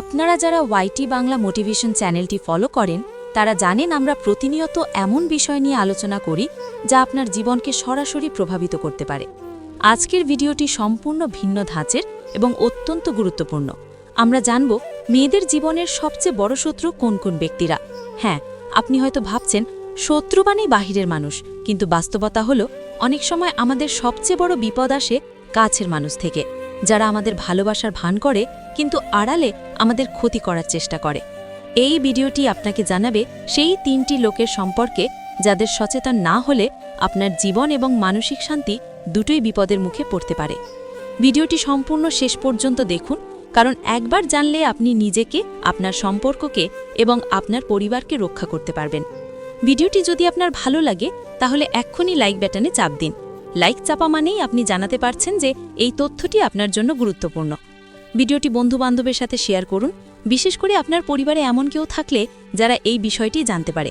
আপনারা যারা YT Bangla motivation চ্যানেলটি ফলো করেন, তারা জানেন আমরা প্রতিনিয়ত এমন বিষয় নিয়ে আলোচনা করি যা আপনার জীবনকে সরাসরি প্রভাবিত করতে পারে। আজকের ভিডিওটি সম্পূর্ণ ভিন্ন ধাঁচের এবং অত্যন্ত গুরুত্বপূর্ণ। আমরা জানব মেয়েদের জীবনের সবচেয়ে বড় শত্রু কোন কোন ব্যক্তিরা। হ্যাঁ আপনি হয়তো ভাবছেন, শত্রু মানেই বাহিরের মানুষ, কিন্তু বাস্তবতা হলো অনেক সময় আমাদের সবচেয়ে বড় বিপদ আসে কাছের মানুষ থেকে। যারা আমাদের ভালোবাসার ভান করে, কিন্তু আড়ালে আমাদের ক্ষতি করার চেষ্টা করে। এই ভিডিওটি আপনাকে জানাবে সেই তিনটি লোকের সম্পর্কে যাদের সচেতন না হলে আপনার জীবন এবং মানসিক শান্তি দুটোই বিপদের মুখে পড়তে পারে। ভিডিওটি সম্পূর্ণ শেষ পর্যন্ত দেখুন, কারণ একবার জানলে আপনি নিজেকে, আপনার সম্পর্ককে এবং আপনার পরিবারকে রক্ষা করতে পারবেন। ভিডিওটি যদি আপনার ভালো লাগে, তাহলে এক্ষুনি লাইক ব্যাটনে চাপ দিন। লাইক চাপা মানেই আপনি জানাতে পারছেন যে এই তথ্যটি আপনার জন্য গুরুত্বপূর্ণ। ভিডিওটি বন্ধুবান্ধবের সাথে শেয়ার করুন, বিশেষ করে আপনার পরিবারে এমন কেউ থাকলে যারা এই বিষয়টি জানতে পারে।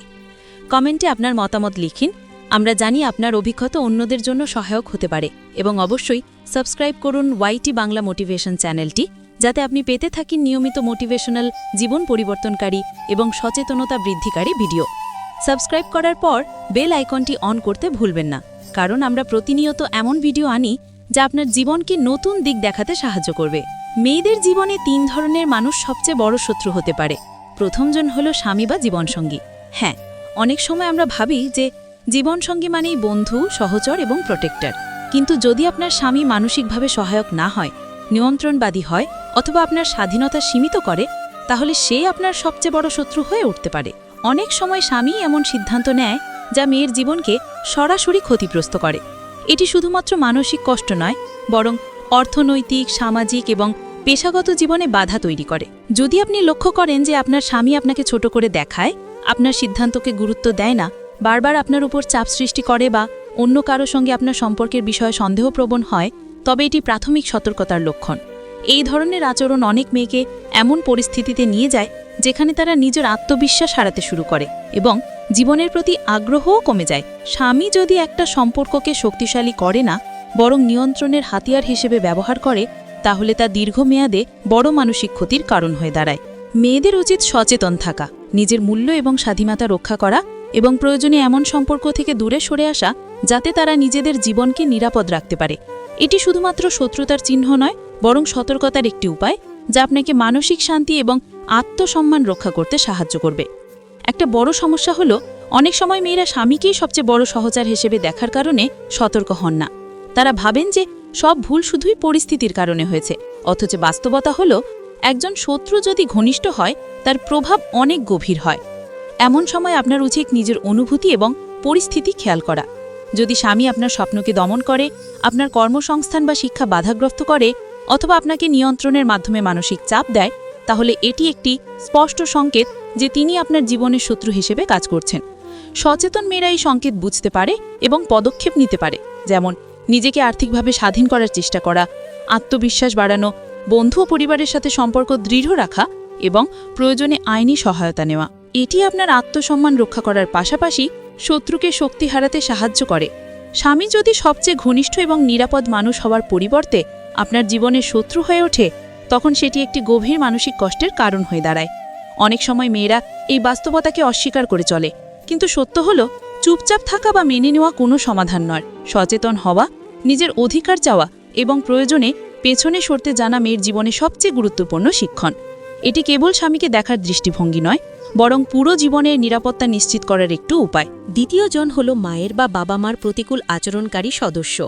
কমেন্টে আপনার মতামত লিখিন, আমরা জানি আপনার অভিজ্ঞতা অন্যদের জন্য সহায়ক হতে পারে এবং অবশ্যই সাবস্ক্রাইব করুন ওয়াইটি বাংলা মোটিভেশন চ্যানেলটি, যাতে আপনি পেতে থাকেন নিয়মিত মোটিভেশনাল, জীবন পরিবর্তনকারী এবং সচেতনতা বৃদ্ধিকারী ভিডিও। সাবস্ক্রাইব করার পর বেল আইকনটি অন করতে ভুলবেন না। কারণ আমরা প্রতিনিয়ত এমন ভিডিও আনি যা আপনার জীবনকে নতুন দিক দেখাতে সাহায্য করবে। মেয়েদের জীবনে তিন ধরনের মানুষ সবচেয়ে বড় শত্রু হতে পারে। প্রথমজন হলো স্বামী বা জীবনসঙ্গী। হ্যাঁ অনেক সময় আমরা ভাবি যে জীবনসঙ্গী মানেই বন্ধু, সহচর এবং প্রোটেক্টর। কিন্তু যদি আপনার স্বামী মানসিকভাবে সহায়ক না হয়, নিয়ন্ত্রণবাদী হয় অথবা আপনার স্বাধীনতা সীমিত করে, তাহলে সে আপনার সবচেয়ে বড় শত্রু হয়ে উঠতে পারে। অনেক সময় স্বামী এমন সিদ্ধান্ত নেয় যা মেয়ের জীবনকে সরাসরি ক্ষতিগ্রস্ত করে। এটি শুধুমাত্র মানসিক কষ্ট নয়, বরং অর্থনৈতিক, সামাজিক এবং পেশাগত জীবনে বাধা তৈরি করে। যদি আপনি লক্ষ্য করেন যে আপনার স্বামী আপনাকে ছোট করে দেখায়, আপনার সিদ্ধান্তকে গুরুত্ব দেয় না, বারবার আপনার উপর চাপ সৃষ্টি করে বা অন্য কারও সঙ্গে আপনার সম্পর্কের বিষয়ে সন্দেহপ্রবণ হয়, তবে এটি প্রাথমিক সতর্কতার লক্ষণ। এই ধরনের আচরণ অনেক মেয়েকে এমন পরিস্থিতিতে নিয়ে যায় যেখানে তারা নিজের আত্মবিশ্বাস হারাতে শুরু করে এবং জীবনের প্রতি আগ্রহও কমে যায়। স্বামী যদি একটা সম্পর্ককে শক্তিশালী করে না, বরং নিয়ন্ত্রণের হাতিয়ার হিসেবে ব্যবহার করে, তাহলে তা দীর্ঘমেয়াদে বড় মানসিক ক্ষতির কারণ হয়ে দাঁড়ায়। মেয়েদের উচিত সচেতন থাকা, নিজের মূল্য এবং স্বাধীনতা রক্ষা করা এবং প্রয়োজনে এমন সম্পর্ক থেকে দূরে সরে আসা, যাতে তারা নিজেদের জীবনকে নিরাপদ রাখতে পারে। এটি শুধুমাত্র শত্রুতার চিহ্ন নয় বরং সতর্কতার একটি উপায়, যা আপনাকে মানসিক শান্তি এবং আত্মসম্মান রক্ষা করতে সাহায্য করবে। একটা বড় সমস্যা হলো, অনেক সময় মেয়েরা স্বামীকেই সবচেয়ে বড় সহচার হিসেবে দেখার কারণে সতর্ক হন না। তারা ভাবেন যে সব ভুল শুধুই পরিস্থিতির কারণে হয়েছে, অথচ বাস্তবতা হলো, একজন শত্রু যদি ঘনিষ্ঠ হয়, তার প্রভাব অনেক গভীর হয়। এমন সময় আপনার উচিত নিজের অনুভূতি এবং পরিস্থিতি খেয়াল করা। যদি স্বামী আপনার স্বপ্নকে দমন করে, আপনার কর্মসংস্থান বা শিক্ষা বাধাগ্রস্ত করে অথবা আপনাকে নিয়ন্ত্রণের মাধ্যমে মানসিক চাপ দেয়, তাহলে এটি একটি স্পষ্ট সংকেত যে তিনি আপনার জীবনের শত্রু হিসেবে কাজ করছেন। সচেতন মেয়েরা এই সংকেত বুঝতে পারে এবং পদক্ষেপ নিতে পারে, যেমন নিজেকে আর্থিকভাবে স্বাধীন করার চেষ্টা করা, আত্মবিশ্বাস বাড়ানো, বন্ধু ও পরিবারের সাথে সম্পর্ক দৃঢ় রাখা এবং প্রয়োজনে আইনি সহায়তা নেওয়া। এটি আপনার আত্মসম্মান রক্ষা করার পাশাপাশি শত্রুকে শক্তি হারাতে সাহায্য করে। স্বামী যদি সবচেয়ে ঘনিষ্ঠ এবং নিরাপদ মানুষ হওয়ার পরিবর্তে আপনার জীবনের শত্রু হয়ে ওঠে, তখন সেটি একটি গভীর মানসিক কষ্টের কারণ হয়ে দাঁড়ায়। অনেক সময় মেয়েরা এই বাস্তবতাকে অস্বীকার করে চলে, কিন্তু সত্য হলো, চুপচাপ থাকা বা মেনে নেওয়া কোনো সমাধান নয়। সচেতন হওয়া, নিজের অধিকার চাওয়া এবং প্রয়োজনে পেছনে সরতে জানা মেয়ের জীবনে সবচেয়ে গুরুত্বপূর্ণ শিক্ষণ। এটি কেবল স্বামীকে দেখার দৃষ্টিভঙ্গি নয়, বরং পুরো জীবনের নিরাপত্তা নিশ্চিত করার একটু উপায়। দ্বিতীয় জন হল মায়ের বা বাবা মার প্রতিকূল আচরণকারী সদস্য।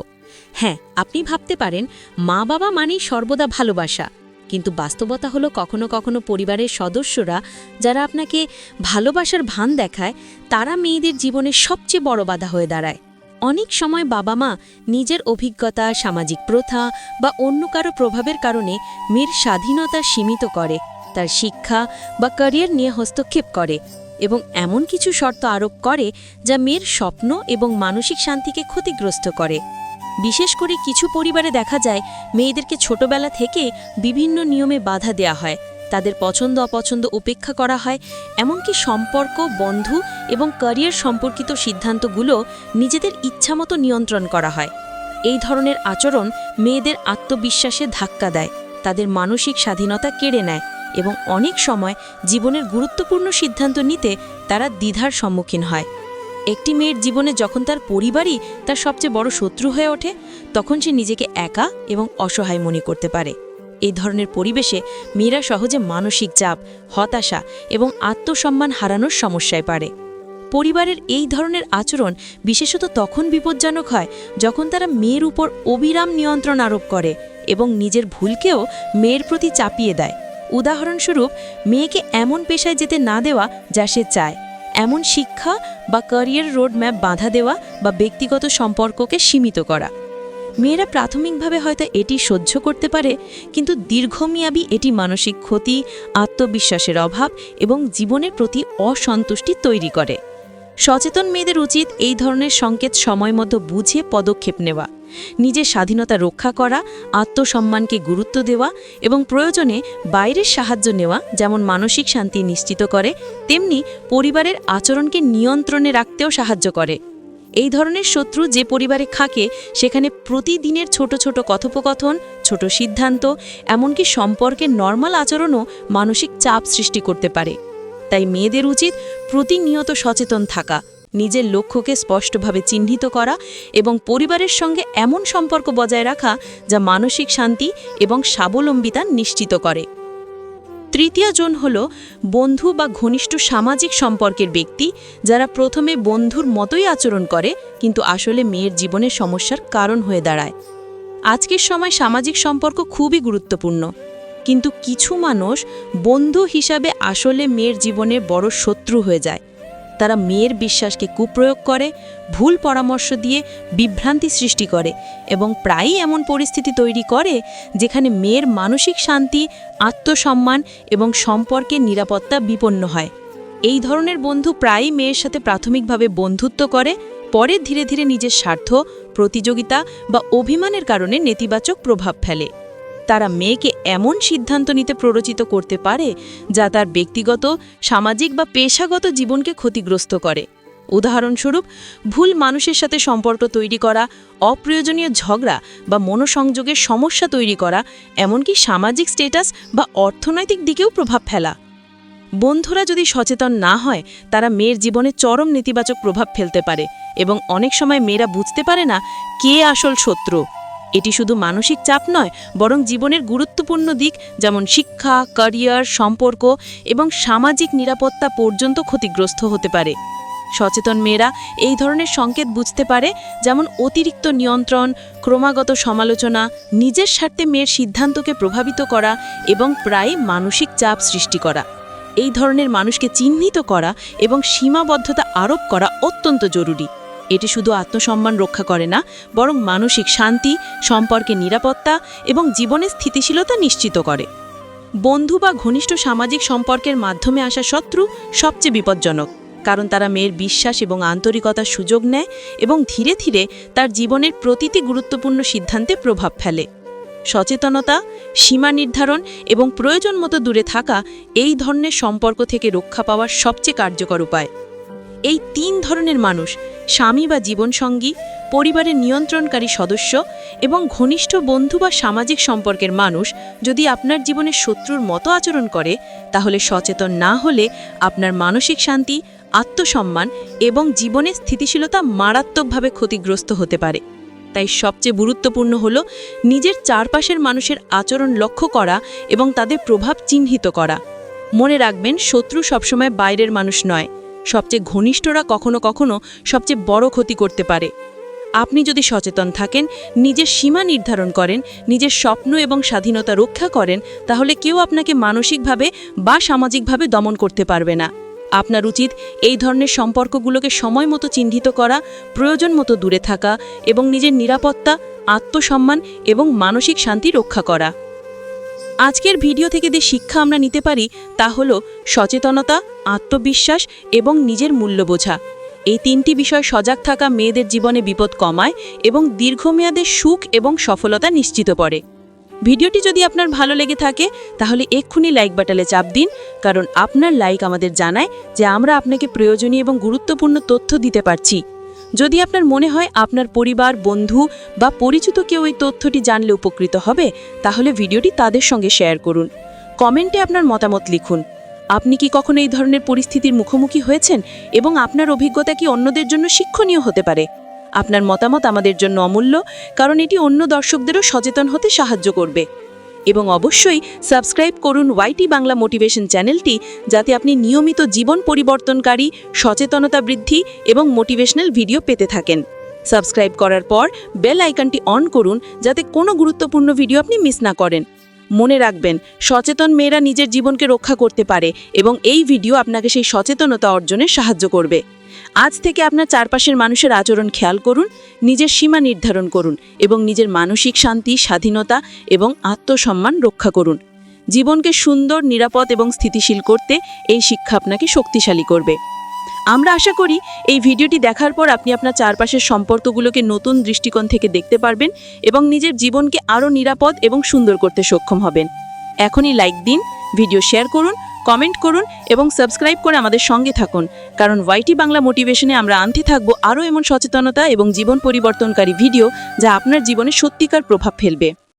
হ্যাঁ আপনি ভাবতে পারেন, মা বাবা মানেই সর্বদা ভালোবাসা। কিন্তু বাস্তবতা হলো কখনো কখনো পরিবারের সদস্যরা, যারা আপনাকে ভালোবাসার ভান দেখায়, তারা মেয়েদের জীবনের সবচেয়ে বড় বাধা হয়ে দাঁড়ায়। অনেক সময় বাবা মা নিজের অভিজ্ঞতা, সামাজিক প্রথা বা অন্য কারও প্রভাবের কারণে মেয়ের স্বাধীনতা সীমিত করে, তার শিক্ষা বা ক্যারিয়ার নিয়ে হস্তক্ষেপ করে এবং এমন কিছু শর্ত আরোপ করে যা মেয়ের স্বপ্ন এবং মানসিক শান্তিকে ক্ষতিগ্রস্ত করে। বিশেষ করে কিছু পরিবারে দেখা যায়, মেয়েদেরকে ছোটবেলা থেকে বিভিন্ন নিয়মে বাধা দেয়া হয়। তাদের পছন্দ অপছন্দ উপেক্ষা করা হয়, এমনকি সম্পর্ক, বন্ধু এবং ক্যারিয়ার সম্পর্কিত সিদ্ধান্তগুলো নিজেদের ইচ্ছামতো নিয়ন্ত্রণ করা হয়। এই ধরনের আচরণ মেয়েদের আত্মবিশ্বাসে ধাক্কা দেয়, তাদের মানসিক স্বাধীনতা কেড়ে নেয় এবং অনেক সময় জীবনের গুরুত্বপূর্ণ সিদ্ধান্ত নিতে তারা দ্বিধার সম্মুখীন হয়। একটি মেয়ের জীবনে যখন তার পরিবারই তার সবচেয়ে বড় শত্রু হয়ে ওঠে, তখন সে নিজেকে একা এবং অসহায় মনে করতে পারে। এই ধরনের পরিবেশে মেয়েরা সহজে মানসিক চাপ, হতাশা এবং আত্মসম্মান হারানোর সমস্যায় পারে পরিবারের এই ধরনের আচরণ বিশেষত তখন বিপজ্জনক হয় যখন তারা মেয়ের উপর অবিরাম নিয়ন্ত্রণ আরোপ করে এবং নিজের ভুলকেও মেয়ের প্রতি চাপিয়ে দেয়। উদাহরণস্বরূপ, মেয়েকে এমন পেশায় যেতে না দেওয়া যা সে চায়। এমন শিক্ষা বা ক্যারিয়ার রোডম্যাপ বাধা দেওয়া বা ব্যক্তিগত সম্পর্ককে সীমিত করা। মেয়েরা প্রাথমিকভাবে হয়তো এটি সহ্য করতে পারে, কিন্তু দীর্ঘমেয়াদী এটি মানসিক ক্ষতি, আত্মবিশ্বাসের অভাব এবং জীবনের প্রতি অসন্তুষ্টি তৈরি করে। সচেতন মেয়েদের উচিত এই ধরনের সংকেত সময় মতো বুঝে পদক্ষেপ নেওয়া, নিজের স্বাধীনতা রক্ষা করা, আত্মসম্মানকে গুরুত্ব দেওয়া এবং প্রয়োজনে বাইরের সাহায্য নেওয়া যেমন মানসিক শান্তি নিশ্চিত করে, তেমনি পরিবারের আচরণকে নিয়ন্ত্রণে রাখতেও সাহায্য করে। এই ধরনের শত্রু যে পরিবারে থাকে, সেখানে প্রতিদিনের ছোট ছোট কথোপকথন, ছোট সিদ্ধান্ত, এমনকি সম্পর্কের নর্মাল আচরণও মানসিক চাপ সৃষ্টি করতে পারে। তাই মেয়েদের উচিত প্রতিনিয়ত সচেতন থাকা, নিজের লক্ষ্যকে স্পষ্টভাবে চিহ্নিত করা এবং পরিবারের সঙ্গে এমন সম্পর্ক বজায় রাখা যা মানসিক শান্তি এবং স্বাবলম্বিতা নিশ্চিত করে। তৃতীয় জন হল বন্ধু বা ঘনিষ্ঠ সামাজিক সম্পর্কের ব্যক্তি যারা প্রথমে বন্ধুর মতোই আচরণ করে কিন্তু আসলে মেয়ের জীবনের সমস্যার কারণ হয়ে দাঁড়ায়। আজকের সময় সামাজিক সম্পর্ক খুবই গুরুত্বপূর্ণ। কিন্তু কিছু মানুষ বন্ধু হিসাবে আসলে মেয়ের জীবনের বড় শত্রু হয়ে যায়। তারা মেয়ের বিশ্বাসকে কুপ্রয়োগ করে, ভুল পরামর্শ দিয়ে বিভ্রান্তি সৃষ্টি করে এবং প্রায়ই এমন পরিস্থিতি তৈরি করে যেখানে মেয়ের মানসিক শান্তি, আত্মসম্মান এবং সম্পর্কের নিরাপত্তা বিপন্ন হয়। এই ধরনের বন্ধু প্রায়ই মেয়ের সাথে প্রাথমিকভাবে বন্ধুত্ব করে, পরে ধীরে ধীরে নিজের স্বার্থ, প্রতিযোগিতা বা অভিমানের কারণে নেতিবাচক প্রভাব ফেলে। তারা মেয়েকে এমন সিদ্ধান্ত নিতে প্ররোচিত করতে পারে যা তার ব্যক্তিগত, সামাজিক বা পেশাগত জীবনকে ক্ষতিগ্রস্ত করে। উদাহরণস্বরূপ, ভুল মানুষের সাথে সম্পর্ক তৈরি করা, অপ্রয়োজনীয় ঝগড়া বা মনোসংযোগের সমস্যা তৈরি করা, এমনকি সামাজিক স্টেটাস বা অর্থনৈতিক দিকেও প্রভাব ফেলা। বন্ধুরা যদি সচেতন না হয়, তারা মেয়ের জীবনে চরম নেতিবাচক প্রভাব ফেলতে পারে এবং অনেক সময় মেয়েরা বুঝতে পারে না, কে আসল শত্রু। এটি শুধু মানসিক চাপ নয়, বরং জীবনের গুরুত্বপূর্ণ দিক যেমন শিক্ষা ক্যারিয়ার সম্পর্ক এবং সামাজিক নিরাপত্তা পর্যন্ত ক্ষতিগ্রস্ত হতে পারে। সচেতন মেয়েরা এই ধরনের সংকেত বুঝতে পারে, যেমন অতিরিক্ত নিয়ন্ত্রণ, ক্রমাগত সমালোচনা, নিজের স্বার্থে মেয়ের সিদ্ধান্তকে প্রভাবিত করা এবং প্রায় মানসিক চাপ সৃষ্টি করা। এই ধরনের মানুষকে চিহ্নিত করা এবং সীমাবদ্ধতা আরোপ করা অত্যন্ত জরুরি। এটি শুধু আত্মসম্মান রক্ষা করে না, বরং মানসিক শান্তি, সম্পর্কে নিরাপত্তা এবং জীবনের স্থিতিশীলতা নিশ্চিত করে। বন্ধু বা ঘনিষ্ঠ সামাজিক সম্পর্কের মাধ্যমে আসা শত্রু সবচেয়ে বিপজ্জনক, কারণ তারা মেয়ের বিশ্বাস এবং আন্তরিকতার সুযোগ নেয় এবং ধীরে ধীরে তার জীবনের প্রতিটি গুরুত্বপূর্ণ সিদ্ধান্তে প্রভাব ফেলে। সচেতনতা, সীমা নির্ধারণ এবং প্রয়োজন মতো দূরে থাকা এই ধরনের সম্পর্ক থেকে রক্ষা পাওয়ার সবচেয়ে কার্যকর উপায়। এই তিন ধরনের মানুষ, স্বামী বা জীবনসঙ্গী, পরিবারের নিয়ন্ত্রণকারী সদস্য এবং ঘনিষ্ঠ বন্ধু বা সামাজিক সম্পর্কের মানুষ যদি আপনার জীবনে শত্রুর মতো আচরণ করে, তাহলে সচেতন না হলে আপনার মানসিক শান্তি, আত্মসম্মান এবং জীবনের স্থিতিশীলতা মারাত্মকভাবে ক্ষতিগ্রস্ত হতে পারে। তাই সবচেয়ে গুরুত্বপূর্ণ হল নিজের চারপাশের মানুষের আচরণ লক্ষ্য করা এবং তাদের প্রভাব চিহ্নিত করা। মনে রাখবেন, শত্রু সবসময় বাইরের মানুষ নয়। সবচেয়ে ঘনিষ্ঠরা কখনো কখনো সবচেয়ে বড় ক্ষতি করতে পারে। আপনি যদি সচেতন থাকেন, নিজের সীমা নির্ধারণ করেন, নিজের স্বপ্ন এবং স্বাধীনতা রক্ষা করেন, তাহলে কেউ আপনাকে মানসিকভাবে বা সামাজিকভাবে দমন করতে পারবে না। আপনার উচিত এই ধরনের সম্পর্কগুলোকে সময় মতো চিহ্নিত করা, প্রয়োজন মতো দূরে থাকা এবং নিজের নিরাপত্তা, আত্মসম্মান এবং মানসিক শান্তি রক্ষা করা। আজকের ভিডিও থেকে যে শিক্ষা আমরা নিতে পারি, তা হল সচেতনতা, আত্মবিশ্বাস এবং নিজের মূল্য বোঝা এই তিনটি বিষয় সজাগ থাকা মেয়েদের জীবনে বিপদ কমায় এবং দীর্ঘমেয়াদে সুখ এবং সফলতা নিশ্চিত করে। ভিডিওটি যদি আপনার ভালো লেগে থাকে, তাহলে এক্ষুনি লাইক বাটালে চাপ দিন, কারণ আপনার লাইক আমাদের জানায় যে আমরা আপনাকে প্রয়োজনীয় এবং গুরুত্বপূর্ণ তথ্য দিতে পারছি। যদি আপনার মনে হয় আপনার পরিবার, বন্ধু বা পরিচিত কেউ এই তথ্যটি জানলে উপকৃত হবে, তাহলে ভিডিওটি তাদের সঙ্গে শেয়ার করুন। কমেন্টে আপনার মতামত লিখুন। আপনি কি কখনো এই ধরনের পরিস্থিতির মুখোমুখি হয়েছেন এবং আপনার অভিজ্ঞতা কি অন্যদের জন্য শিক্ষণীয় হতে পারে? আপনার মতামত আমাদের জন্য অমূল্য, কারণ এটি অন্য দর্শকদেরও সচেতন হতে সাহায্য করবে। এবং অবশ্যই সাবস্ক্রাইব করুন ওয়াইটি বাংলা মোটিভেশন চ্যানেলটি যাতে আপনি নিয়মিত জীবন পরিবর্তনকারী, সচেতনতা বৃদ্ধি এবং মোটিভেশনাল ভিডিও পেতে থাকেন। সাবস্ক্রাইব করার পর বেল আইকনটি অন করুন যাতে কোনো গুরুত্বপূর্ণ ভিডিও আপনি মিস না করেন। মনে রাখবেন, সচেতন মেয়েরা নিজের জীবনকে রক্ষা করতে পারে এবং এই ভিডিও আপনাকে সেই সচেতনতা অর্জনে সাহায্য করবে। আজ থেকে আপনার চারপাশের মানুষের আচরণ খেয়াল করুন, নিজের সীমা নির্ধারণ করুন এবং নিজের মানসিক শান্তি, স্বাধীনতা এবং আত্মসম্মান রক্ষা করুন। জীবনকে সুন্দর, নিরাপদ এবং স্থিতিশীল করতে এই শিক্ষা আপনাকে শক্তিশালী করবে। আমরা আশা করি এই ভিডিওটি দেখার পর আপনি আপনার চারপাশের সম্পর্কগুলোকে নতুন দৃষ্টিকোণ থেকে দেখতে পারবেন এবং নিজের জীবনকে আরও নিরাপদ এবং সুন্দর করতে সক্ষম হবেন। এখনই লাইক দিন, ভিডিও শেয়ার করুন কমেন্ট করুন এবং সাবস্ক্রাইব করে আমাদের সঙ্গে থাকুন। কারণ ওয়াইটি বাংলা মোটিভেশনে আমরা আনতে থাকব আরও এমন সচেতনতা এবং জীবন পরিবর্তনকারী ভিডিও যা আপনার জীবনে সত্যিকার প্রভাব ফেলবে।